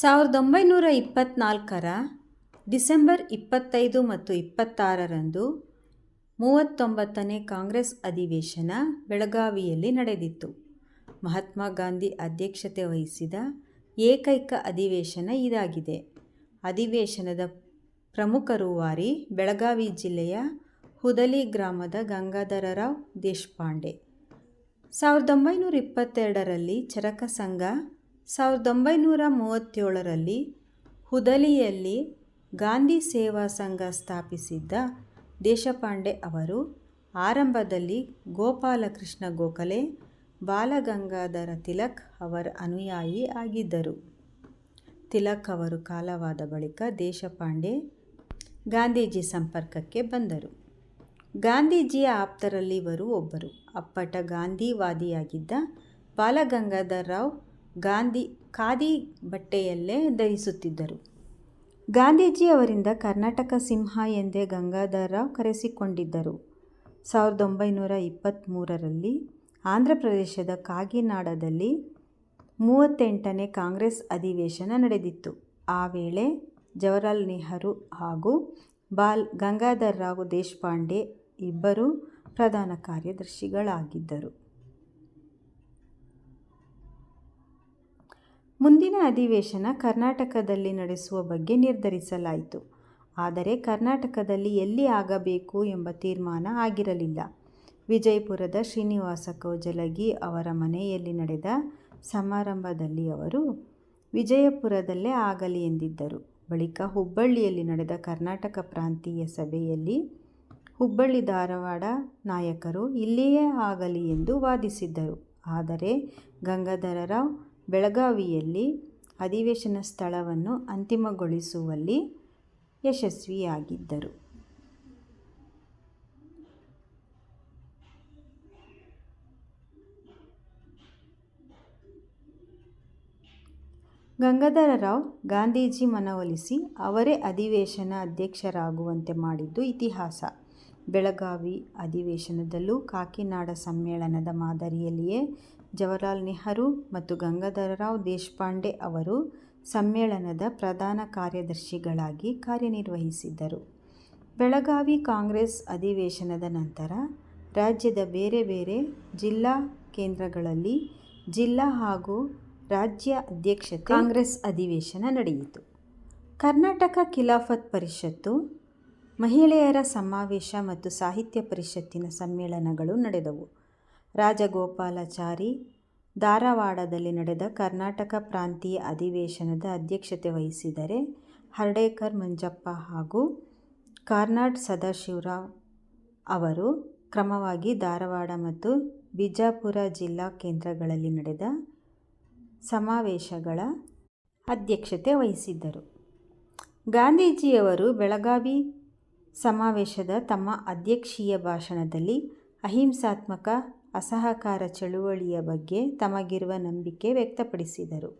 ಸಾವಿರದ ಒಂಬೈನೂರ ಇಪ್ಪತ್ತ್ನಾಲ್ಕರ ಡಿಸೆಂಬರ್ ಇಪ್ಪತ್ತೈದು ಮತ್ತು ಇಪ್ಪತ್ತಾರರಂದು ಮೂವತ್ತೊಂಬತ್ತನೇ ಕಾಂಗ್ರೆಸ್ ಅಧಿವೇಶನ ಬೆಳಗಾವಿಯಲ್ಲಿ ನಡೆದಿತ್ತು. ಮಹಾತ್ಮ ಗಾಂಧಿ ಅಧ್ಯಕ್ಷತೆ ವಹಿಸಿದ ಏಕೈಕ ಅಧಿವೇಶನ ಇದಾಗಿದೆ. ಅಧಿವೇಶನದ ಪ್ರಮುಖ ರೂವಾರಿ ಬೆಳಗಾವಿ ಜಿಲ್ಲೆಯ ಹುದಲಿ ಗ್ರಾಮದ ಗಂಗಾಧರರಾವ್ ದೇಶಪಾಂಡೆ. ಸಾವಿರದ ಒಂಬೈನೂರ ಇಪ್ಪತ್ತೆರಡರಲ್ಲಿ ಚರಕ ಸಂಘ ಸಾವಿರದ ಒಂಬೈನೂರ ಮೂವತ್ತೇಳರಲ್ಲಿ ಹುದಲಿಯಲ್ಲಿ ಗಾಂಧಿ ಸೇವಾ ಸಂಘ ಸ್ಥಾಪಿಸಿದ್ದ ದೇಶಪಾಂಡೆ ಅವರು ಆರಂಭದಲ್ಲಿ ಗೋಪಾಲಕೃಷ್ಣ ಗೋಖಲೆ, ಬಾಲಗಂಗಾಧರ ತಿಲಕ್ ಅವರ ಅನುಯಾಯಿ ಆಗಿದ್ದರು. ತಿಲಕ್ ಅವರು ಕಾಲವಾದ ಬಳಿಕ ದೇಶಪಾಂಡೆ ಗಾಂಧೀಜಿ ಸಂಪರ್ಕಕ್ಕೆ ಬಂದರು. ಗಾಂಧೀಜಿಯ ಆಪ್ತರಲ್ಲಿ ಇವರು ಒಬ್ಬರು. ಅಪ್ಪಟ ಗಾಂಧಿವಾದಿಯಾಗಿದ್ದ ಬಾಲಗಂಗಾಧರ ರಾವ್ ಗಾಂಧಿ ಖಾದಿ ಬಟ್ಟೆಯಲ್ಲೇ ಧರಿಸುತ್ತಿದ್ದರು. ಗಾಂಧೀಜಿ ಅವರಿಂದ ಕರ್ನಾಟಕ ಸಿಂಹ ಎಂದೇ ಗಂಗಾಧರರಾವ್ ಕರೆಸಿಕೊಂಡಿದ್ದರು. ಸಾವಿರದ ಒಂಬೈನೂರ ಇಪ್ಪತ್ತ್ಮೂರರಲ್ಲಿ ಆಂಧ್ರ ಪ್ರದೇಶದ ಕಾಗಿನಾಡದಲ್ಲಿ ಮೂವತ್ತೆಂಟನೇ ಕಾಂಗ್ರೆಸ್ ಅಧಿವೇಶನ ನಡೆದಿತ್ತು. ಆ ವೇಳೆ ಜವಹರ್ಲಾಲ್ ನೆಹರು ಹಾಗೂ ಬಾಲ್ ಗಂಗಾಧರರಾವ್ ದೇಶಪಾಂಡೆ ಇಬ್ಬರು ಪ್ರಧಾನ ಕಾರ್ಯದರ್ಶಿಗಳಾಗಿದ್ದರು. ಮುಂದಿನ ಅಧಿವೇಶನ ಕರ್ನಾಟಕದಲ್ಲಿ ನಡೆಸುವ ಬಗ್ಗೆ ನಿರ್ಧರಿಸಲಾಯಿತು. ಆದರೆ ಕರ್ನಾಟಕದಲ್ಲಿ ಎಲ್ಲಿ ಆಗಬೇಕು ಎಂಬ ತೀರ್ಮಾನ ಆಗಿರಲಿಲ್ಲ. ವಿಜಯಪುರದ ಶ್ರೀನಿವಾಸ ಕೌಜಲಗಿ ಅವರ ಮನೆಯಲ್ಲಿ ನಡೆದ ಸಮಾರಂಭದಲ್ಲಿ ಅವರು, ವಿಜಯಪುರದಲ್ಲೇ ಆಗಲಿ ಎಂದಿದ್ದರು. ಬಳಿಕ ಹುಬ್ಬಳ್ಳಿಯಲ್ಲಿ ನಡೆದ ಕರ್ನಾಟಕ ಪ್ರಾಂತೀಯ ಸಭೆಯಲ್ಲಿ ಹುಬ್ಬಳ್ಳಿ ಧಾರವಾಡ ನಾಯಕರು ಇಲ್ಲಿಯೇ ಆಗಲಿ ಎಂದು ವಾದಿಸಿದ್ದರು. ಆದರೆ ಗಂಗಾಧರರಾವ್ ಬೆಳಗಾವಿಯಲ್ಲಿ ಅಧಿವೇಶನ ಸ್ಥಳವನ್ನು ಅಂತಿಮಗೊಳಿಸುವಲ್ಲಿ ಯಶಸ್ವಿಯಾಗಿದ್ದರು. ಗಂಗಾಧರರಾವ್ ಗಾಂಧೀಜಿ ಮನವೊಲಿಸಿ ಅವರೇ ಅಧಿವೇಶನ ಅಧ್ಯಕ್ಷರಾಗುವಂತೆ ಮಾಡಿದ್ದು ಇತಿಹಾಸ. ಬೆಳಗಾವಿ ಅಧಿವೇಶನದಲ್ಲೂ ಕಾಕಿನಾಡ ಸಮ್ಮೇಳನದ ಮಾದರಿಯಲ್ಲಿಯೇ ಜವಾಹರಲಾಲ್ ನೆಹರು ಮತ್ತು ಗಂಗಾಧರರಾವ್ ದೇಶಪಾಂಡೆ ಅವರು ಸಮ್ಮೇಳನದ ಪ್ರಧಾನ ಕಾರ್ಯದರ್ಶಿಗಳಾಗಿ ಕಾರ್ಯನಿರ್ವಹಿಸಿದ್ದರು. ಬೆಳಗಾವಿ ಕಾಂಗ್ರೆಸ್ ಅಧಿವೇಶನದ ನಂತರ ರಾಜ್ಯದ ಬೇರೆ ಬೇರೆ ಜಿಲ್ಲಾ ಕೇಂದ್ರಗಳಲ್ಲಿ ಜಿಲ್ಲಾ ಹಾಗೂ ರಾಜ್ಯ ಅಧ್ಯಕ್ಷತೆ ಕಾಂಗ್ರೆಸ್ ಅಧಿವೇಶನ ನಡೆಯಿತು. ಕರ್ನಾಟಕ ಖಿಲಾಫತ್ ಪರಿಷತ್ತು, ಮಹಿಳೆಯರ ಸಮಾವೇಶ ಮತ್ತು ಸಾಹಿತ್ಯ ಪರಿಷತ್ತಿನ ಸಮ್ಮೇಳನಗಳು ನಡೆದವು. ರಾಜಗೋಪಾಲಾಚಾರಿ ಧಾರವಾಡದಲ್ಲಿ ನಡೆದ ಕರ್ನಾಟಕ ಪ್ರಾಂತೀಯ ಅಧಿವೇಶನದ ಅಧ್ಯಕ್ಷತೆ ವಹಿಸಿದರೆ ಹರ್ಡೇಕರ್ ಮಂಜಪ್ಪ ಹಾಗೂ ಕಾರ್ನಾಡ್ ಸದಾಶಿವರಾವ್ ಅವರು ಕ್ರಮವಾಗಿ ಧಾರವಾಡ ಮತ್ತು ಬಿಜಾಪುರ ಜಿಲ್ಲಾ ಕೇಂದ್ರಗಳಲ್ಲಿ ನಡೆದ ಸಮಾವೇಶಗಳ ಅಧ್ಯಕ್ಷತೆ ವಹಿಸಿದ್ದರು. ಗಾಂಧೀಜಿಯವರು ಬೆಳಗಾವಿ ಸಮಾವೇಶದ ತಮ್ಮ ಅಧ್ಯಕ್ಷೀಯ ಭಾಷಣದಲ್ಲಿ ಅಹಿಂಸಾತ್ಮಕ ಅಸಹಕಾರ ಚಳುವಳಿಯ ಬಗ್ಗೆ ತಮಗಿರುವ ನಂಬಿಕೆ ವ್ಯಕ್ತಪಡಿಸಿದರು.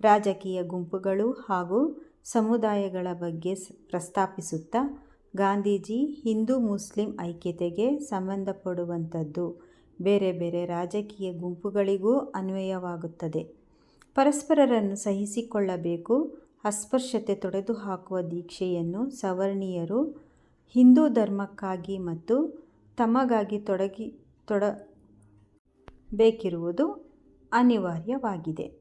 ರಾಜಕೀಯ ಗುಂಪುಗಳು ಹಾಗೂ ಸಮುದಾಯಗಳ ಬಗ್ಗೆ ಪ್ರಸ್ತಾಪಿಸುತ್ತಾ, ಗಾಂಧೀಜಿ ಹಿಂದೂ ಮುಸ್ಲಿಂ ಐಕ್ಯತೆಗೆ ಸಂಬಂಧಪಡುವಂಥದ್ದು ಬೇರೆ ಬೇರೆ ರಾಜಕೀಯ ಗುಂಪುಗಳಿಗೂ ಅನ್ವಯವಾಗುತ್ತದೆ. ಪರಸ್ಪರರನ್ನು ಸಹಿಸಿಕೊಳ್ಳಬೇಕು, ಅಸ್ಪೃಶ್ಯತೆ ತೊಡೆದುಹಾಕುವ ದೀಕ್ಷೆಯನ್ನು ಸವರ್ಣೀಯರು ಹಿಂದೂ ಧರ್ಮಕ್ಕಾಗಿ ಮತ್ತು ತಮಗಾಗಿ ತೊಡಗಿ ತೊಡಬೇಕಿರುವುದು ಅನಿವಾರ್ಯವಾಗಿದೆ.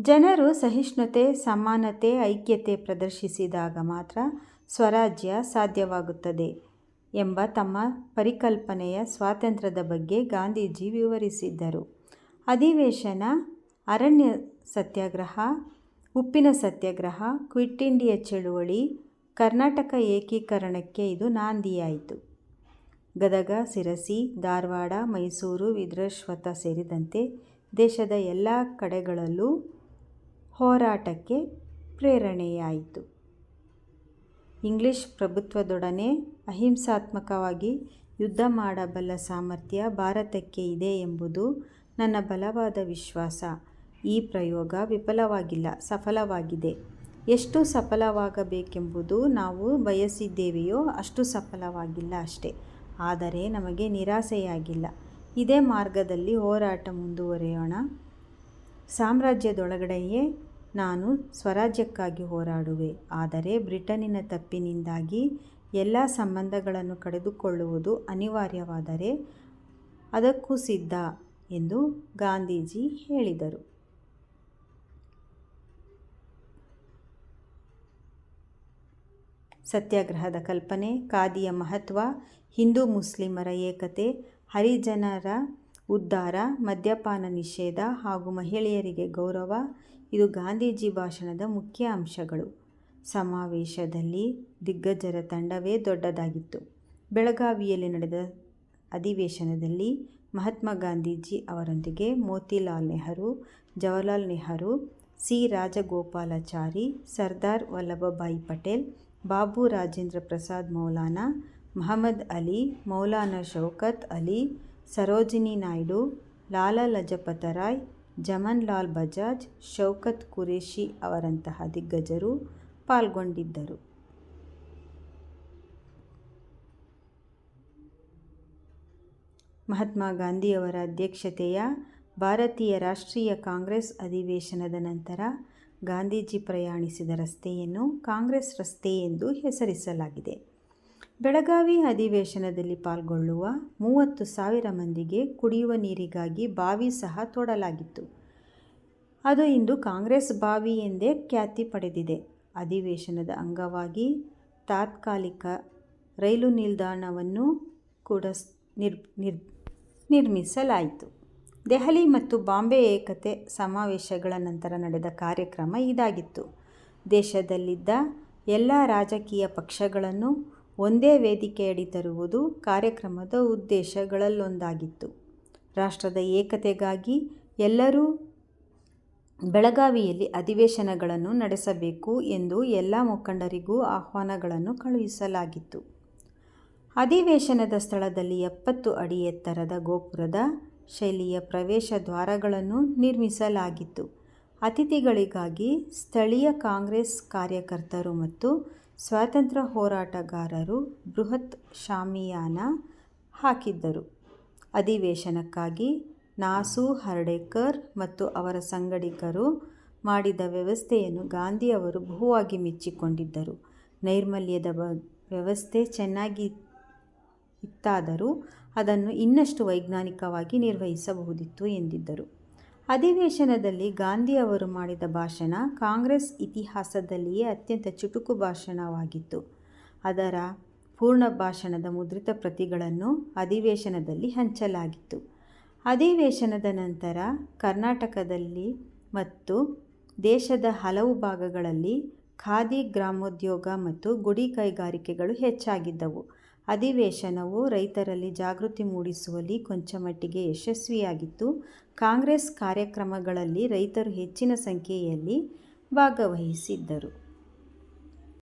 ಜನರು ಸಹಿಷ್ಣುತೆ, ಸಮಾನತೆ, ಐಕ್ಯತೆ ಪ್ರದರ್ಶಿಸಿದಾಗ ಮಾತ್ರ ಸ್ವರಾಜ್ಯ ಸಾಧ್ಯವಾಗುತ್ತದೆ ಎಂಬ ತಮ್ಮ ಪರಿಕಲ್ಪನೆಯ ಸ್ವಾತಂತ್ರ್ಯದ ಬಗ್ಗೆ ಗಾಂಧೀಜಿ ವಿವರಿಸಿದ್ದರು. ಅಧಿವೇಶನ ಅರಣ್ಯ ಸತ್ಯಾಗ್ರಹ, ಉಪ್ಪಿನ ಸತ್ಯಾಗ್ರಹ, ಕ್ವಿಟ್ ಇಂಡಿಯಾ ಚಳುವಳಿ, ಕರ್ನಾಟಕ ಏಕೀಕರಣಕ್ಕೆ ಇದು ನಾಂದಿಯಾಯಿತು. ಗದಗ ಸಿರಸಿ ಧಾರವಾಡ, ಮೈಸೂರು, ವಿದ್ರಶ್ವತ ಸೇರಿದಂತೆ ದೇಶದ ಎಲ್ಲ ಕಡೆಗಳಲ್ಲೂ ಹೋರಾಟಕ್ಕೆ ಪ್ರೇರಣೆಯಾಯಿತು. ಇಂಗ್ಲಿಷ್ ಪ್ರಭುತ್ವದೊಡನೆ ಅಹಿಂಸಾತ್ಮಕವಾಗಿ ಯುದ್ಧ ಮಾಡಬಲ್ಲ ಸಾಮರ್ಥ್ಯ ಭಾರತಕ್ಕೆ ಇದೆ ಎಂಬುದು ನನ್ನ ಬಲವಾದ ವಿಶ್ವಾಸ. ಈ ಪ್ರಯೋಗ ವಿಫಲವಾಗಿಲ್ಲ, ಸಫಲವಾಗಿದೆ. ಎಷ್ಟು ಸಫಲವಾಗಬೇಕೆಂಬುದು ನಾವು ಬಯಸಿದ್ದೇವೆಯೋ ಅಷ್ಟು ಸಫಲವಾಗಿಲ್ಲ ಅಷ್ಟೇ. ಆದರೆ ನಮಗೆ ನಿರಾಸೆಯಾಗಿಲ್ಲ. ಇದೇ ಮಾರ್ಗದಲ್ಲಿ ಹೋರಾಟ ಮುಂದುವರೆಯೋಣ. ಸಾಮ್ರಾಜ್ಯದೊಳಗಡೆಯೇ ನಾನು ಸ್ವರಾಜ್ಯಕ್ಕಾಗಿ ಹೋರಾಡುವೆ. ಆದರೆ ಬ್ರಿಟನ್ನಿನ ತಪ್ಪಿನಿಂದಾಗಿ ಎಲ್ಲ ಸಂಬಂಧಗಳನ್ನು ಕಳೆದುಕೊಳ್ಳುವುದು ಅನಿವಾರ್ಯವಾದರೆ ಅದಕ್ಕೂ ಸಿದ್ಧ ಎಂದು ಗಾಂಧೀಜಿ ಹೇಳಿದರು. ಸತ್ಯಾಗ್ರಹದ ಕಲ್ಪನೆ, ಖಾದಿಯ ಮಹತ್ವ, ಹಿಂದೂ ಮುಸ್ಲಿಮರ ಏಕತೆ, ಹರಿಜನರ ಉದ್ಧಾರ, ಮದ್ಯಪಾನ ನಿಷೇಧ ಹಾಗೂ ಮಹಿಳೆಯರಿಗೆ ಗೌರವ, ಇದು ಗಾಂಧೀಜಿ ಭಾಷಣದ ಮುಖ್ಯ ಅಂಶಗಳು. ಸಮಾವೇಶದಲ್ಲಿ ದಿಗ್ಗಜರ ತಂಡವೇ ದೊಡ್ಡದಾಗಿತ್ತು. ಬೆಳಗಾವಿಯಲ್ಲಿ ನಡೆದ ಅಧಿವೇಶನದಲ್ಲಿ ಮಹಾತ್ಮ ಗಾಂಧೀಜಿ ಅವರೊಂದಿಗೆ ಮೋತಿಲಾಲ್ ನೆಹರು, ಜವಾಹರ್ಲಾಲ್ ನೆಹರು, ಸಿ ರಾಜಗೋಪಾಲಾಚಾರಿ, ಸರ್ದಾರ್ ವಲ್ಲಭಭಾಯಿ ಪಟೇಲ್ ಬಾಬು ರಾಜೇಂದ್ರ ಪ್ರಸಾದ್ ಮೌಲಾನಾ ಮಹಮ್ಮದ್ ಅಲಿ, ಮೌಲಾನಾ ಶೌಕತ್ ಅಲಿ, ಸರೋಜಿನಿ ನಾಯ್ಡು, ಲಾಲಾ ಲಜಪತ ರಾಯ್ ಜಮನ್ ಲಾಲ್ ಬಜಾಜ್, ಶೌಕತ್ ಕುರೇಶಿ ಅವರಂತಹ ದಿಗ್ಗಜರು ಪಾಲ್ಗೊಂಡಿದ್ದರು. ಮಹಾತ್ಮ ಗಾಂಧಿಯವರ ಅಧ್ಯಕ್ಷತೆಯ ಭಾರತೀಯ ರಾಷ್ಟ್ರೀಯ ಕಾಂಗ್ರೆಸ್ ಅಧಿವೇಶನದ ನಂತರ ಗಾಂಧೀಜಿ ಪ್ರಯಾಣಿಸಿದ ರಸ್ತೆಯನ್ನು ಕಾಂಗ್ರೆಸ್ ರಸ್ತೆ ಎಂದು ಹೆಸರಿಸಲಾಗಿದೆ. ಬೆಳಗಾವಿ ಅಧಿವೇಶನದಲ್ಲಿ ಪಾಲ್ಗೊಳ್ಳುವ ಮೂವತ್ತು ಸಾವಿರ ಮಂದಿಗೆ ಕುಡಿಯುವ ನೀರಿಗಾಗಿ ಬಾವಿ ಸಹ ತೋಡಲಾಗಿತ್ತು. ಅದು ಇಂದು ಕಾಂಗ್ರೆಸ್ ಬಾವಿ ಎಂದೇ ಖ್ಯಾತಿ ಪಡೆದಿದೆ. ಅಧಿವೇಶನದ ಅಂಗವಾಗಿ ತಾತ್ಕಾಲಿಕ ರೈಲು ನಿಲ್ದಾಣವನ್ನು ಕೂಡ ನಿರ್ ನಿರ್ ನಿರ್ಮಿಸಲಾಯಿತು. ದೆಹಲಿ ಮತ್ತು ಬಾಂಬೆ ಏಕತೆ ಸಮಾವೇಶಗಳ ನಂತರ ನಡೆದ ಕಾರ್ಯಕ್ರಮ ಇದಾಗಿತ್ತು. ದೇಶದಲ್ಲಿದ್ದ ಎಲ್ಲ ರಾಜಕೀಯ ಪಕ್ಷಗಳನ್ನು ಒಂದೇ ವೇದಿಕೆಯಡಿ ತರುವುದು ಕಾರ್ಯಕ್ರಮದ ಉದ್ದೇಶಗಳಲ್ಲೊಂದಾಗಿತ್ತು. ರಾಷ್ಟ್ರದ ಏಕತೆಗಾಗಿ ಎಲ್ಲರೂ ಬೆಳಗಾವಿಯಲ್ಲಿ ಅಧಿವೇಶನಗಳನ್ನು ನಡೆಸಬೇಕು ಎಂದು ಎಲ್ಲ ಮುಖಂಡರಿಗೂ ಆಹ್ವಾನಗಳನ್ನು ಕಳುಹಿಸಲಾಗಿತ್ತು. ಅಧಿವೇಶನದ ಸ್ಥಳದಲ್ಲಿ ಎಪ್ಪತ್ತು ಅಡಿ ಎತ್ತರದ ಗೋಪುರದ ಶೈಲಿಯ ಪ್ರವೇಶ ದ್ವಾರಗಳನ್ನು ನಿರ್ಮಿಸಲಾಗಿತ್ತು. ಅತಿಥಿಗಳಿಗಾಗಿ ಸ್ಥಳೀಯ ಕಾಂಗ್ರೆಸ್ ಕಾರ್ಯಕರ್ತರು ಮತ್ತು ಸ್ವಾತಂತ್ರ್ಯ ಹೋರಾಟಗಾರರು ಬೃಹತ್ ಶಾಮಿಯಾನ ಹಾಕಿದ್ದರು. ಅಧಿವೇಶನಕ್ಕಾಗಿ ನಾಸು ಹರ್ಡೇಕರ್ ಮತ್ತು ಅವರ ಸಂಗಡಿಗರು ಮಾಡಿದ ವ್ಯವಸ್ಥೆಯನ್ನು ಗಾಂಧಿಯವರು ಬಹುವಾಗಿ ಮೆಚ್ಚಿಕೊಂಡಿದ್ದರು. ನೈರ್ಮಲ್ಯದ ವ್ಯವಸ್ಥೆ ಚೆನ್ನಾಗಿ ಇತ್ತಾದರೂ ಅದನ್ನು ಇನ್ನಷ್ಟು ವೈಜ್ಞಾನಿಕವಾಗಿ ನಿರ್ವಹಿಸಬಹುದಿತ್ತು ಎಂದಿದ್ದರು. ಅಧಿವೇಶನದಲ್ಲಿ ಗಾಂಧಿ ಅವರು ಮಾಡಿದ ಭಾಷಣ ಕಾಂಗ್ರೆಸ್ ಇತಿಹಾಸದಲ್ಲಿಯೇ ಅತ್ಯಂತ ಚುಟುಕು ಭಾಷಣವಾಗಿತ್ತು. ಅದರ ಪೂರ್ಣ ಭಾಷಣದ ಮುದ್ರಿತ ಪ್ರತಿಗಳನ್ನು ಅಧಿವೇಶನದಲ್ಲಿ ಹಂಚಲಾಗಿತ್ತು. ಅಧಿವೇಶನದ ನಂತರ ಕರ್ನಾಟಕದಲ್ಲಿ ಮತ್ತು ದೇಶದ ಹಲವು ಭಾಗಗಳಲ್ಲಿ ಖಾದಿ ಗ್ರಾಮೋದ್ಯೋಗ ಮತ್ತು ಗುಡಿ ಕೈಗಾರಿಕೆಗಳು ಹೆಚ್ಚಾಗಿದ್ದವು. ಅಧಿವೇಶನವು ರೈತರಲ್ಲಿ ಜಾಗೃತಿ ಮೂಡಿಸುವಲ್ಲಿ ಕೊಂಚ ಮಟ್ಟಿಗೆ ಯಶಸ್ವಿಯಾಗಿತ್ತು. ಕಾಂಗ್ರೆಸ್ ಕಾರ್ಯಕ್ರಮಗಳಲ್ಲಿ ರೈತರು ಹೆಚ್ಚಿನ ಸಂಖ್ಯೆಯಲ್ಲಿ ಭಾಗವಹಿಸಿದ್ದರು.